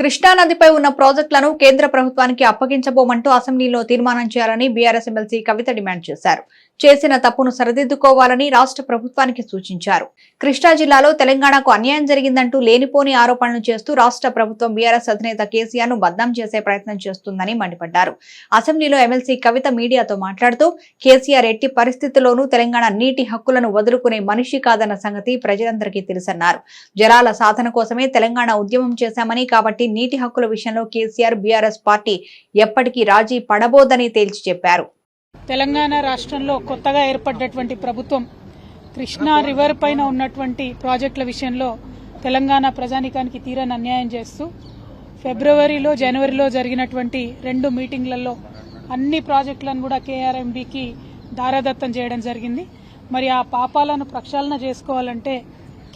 కృష్ణానదిపై ఉన్న ప్రాజెక్టులను కేంద్ర ప్రభుత్వానికి అప్పగించబోమంటూ అసెంబ్లీలో తీర్మానం చేయాలని బీఆర్ఎస్ ఎమ్మెల్సీ కవిత డిమాండ్ చేశారు. చేసిన తప్పును సరిదిద్దుకోవాలని రాష్ట్ర ప్రభుత్వానికి సూచించారు. కృష్ణా జిల్లాలో తెలంగాణకు అన్యాయం జరిగిందంటూ లేనిపోని ఆరోపణలు చేస్తూ రాష్ట్ర ప్రభుత్వం బీఆర్ఎస్ అధినేత కేసీఆర్ను బద్నాం చేసే ప్రయత్నం చేస్తుందని మండిపడ్డారు. అసెంబ్లీలో ఎమ్మెల్సీ కవిత మీడియాతో మాట్లాడుతూ కేసీఆర్ ఎట్టి పరిస్థితుల్లోనూ తెలంగాణ నీటి హక్కులను వదులుకునే మనిషి కాదన్న సంగతి ప్రజలందరికీ తెలుసన్నారు. జలాల సాధన కోసమే తెలంగాణ ఉద్యమం చేశామని కాబట్టి నీటి హక్కుల విషయంలో కేసీఆర్ బీఆర్ఎస్ పార్టీ ఎప్పటికీ రాజీ పడబోదని తేల్చి చెప్పారు. తెలంగాణ రాష్ట్రంలో కొత్తగా ఏర్పడ్డటువంటి ప్రభుత్వం కృష్ణా రివర్ పైన ఉన్నటువంటి ప్రాజెక్టుల విషయంలో తెలంగాణ ప్రజానికానికి తీరని అన్యాయం చేస్తూ ఫిబ్రవరిలో జనవరిలో జరిగినటువంటి రెండు మీటింగ్లలో అన్ని ప్రాజెక్టులను కూడా కేఆర్ఎంబికి దారాదత్తం చేయడం జరిగింది. మరి ఆ పాపాలను ప్రక్షాళన చేసుకోవాలంటే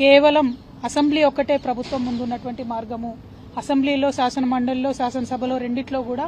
కేవలం అసెంబ్లీ ఒక్కటే ప్రభుత్వం ముందున్నటువంటి మార్గము. అసెంబ్లీలో శాసన మండలిలో శాసనసభలో రెండిట్లో కూడా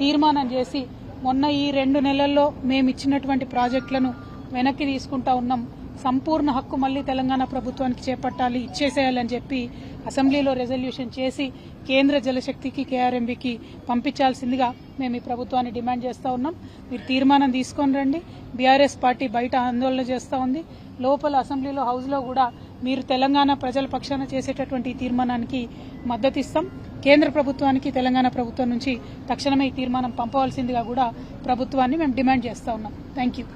తీర్మానం చేసి మొన్న ఈ రెండు నెలల్లో మేము ఇచ్చినటువంటి ప్రాజెక్టులను వెనక్కి తీసుకుంటా ఉన్నాం. సంపూర్ణ హక్కు మళ్ళీ తెలంగాణ ప్రభుత్వానికి చేపట్టాలి ఇచ్చేసేయాలని చెప్పి అసెంబ్లీలో రెజల్యూషన్ చేసి కేంద్ర జలశక్తికి కేఆర్ఎంబికి పంపించాల్సిందిగా మేము ఈ ప్రభుత్వాన్ని డిమాండ్ చేస్తూ ఉన్నాం. మీరు తీర్మానం తీసుకొని రండి. బీఆర్ఎస్ పార్టీ బయట ఆందోళన చేస్తూ ఉంది. లోపల అసెంబ్లీలో హౌస్లో కూడా మీరు తెలంగాణ ప్రజల పక్షాన చేసేటటువంటి ఈ తీర్మానానికి మద్దతు ఇస్తాం కేంద్ర ప్రభుత్వానికి తెలంగాణ ప్రభుత్వం నుంచి తక్షణమే ఈ తీర్మానం పంపవలసిందిగా కూడా ప్రభుత్వాన్ని మేము డిమాండ్ చేస్తా ఉన్నాం. Thank you